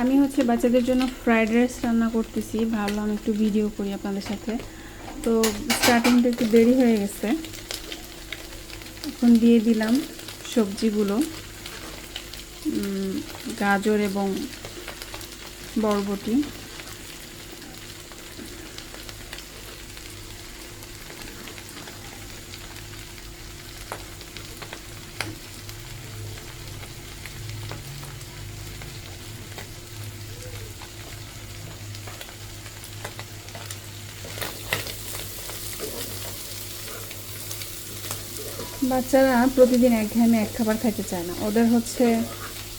আমি হচ্ছে বাচ্চাদের জন্য ফ্রাইড রাইস রান্না করতেছি। ভাবলাম একটু ভিডিও করি আপনাদের সাথে। তো স্টার্টিংটা একটু দেরি হয়ে গেছে। এখন দিয়ে দিলাম সবজিগুলো। গাজর এবং বরবটি। বাচ্চারা প্রতিদিন এক ঘামে এক খাবার খেতে চায় না। ওদের হচ্ছে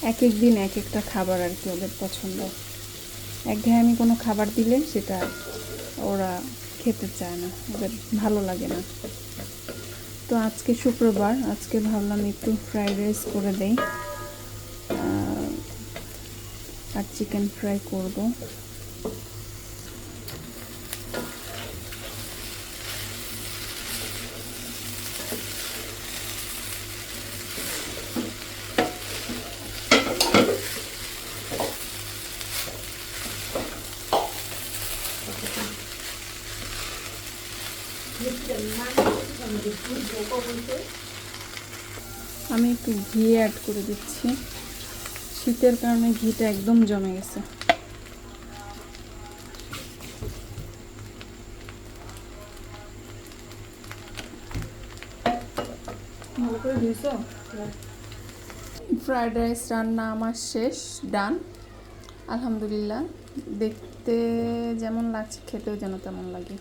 এক এক দিন এক একটা খাবার আর কি ওদের পছন্দ। এক ঘামে কোনো খাবার দিলে সেটা ওরা খেতে চায় না, ওদের ভালো লাগে না। তো আজকে শুক্রবার, আজকে ভাবলাম একটু ফ্রাইড রাইস করে দেই। আর চিকেন ফ্রাই করব। আমি একটু ঘি অ্যাড করে দিচ্ছি। শীতের কারণে ঘিটা একদম জমে গেছে। ফ্রাইড রাইস রান্না আমার শেষ ডান আলহামদুলিল্লাহ। দেখতে যেমন লাগছে, খেতেও যেন তেমন লাগে।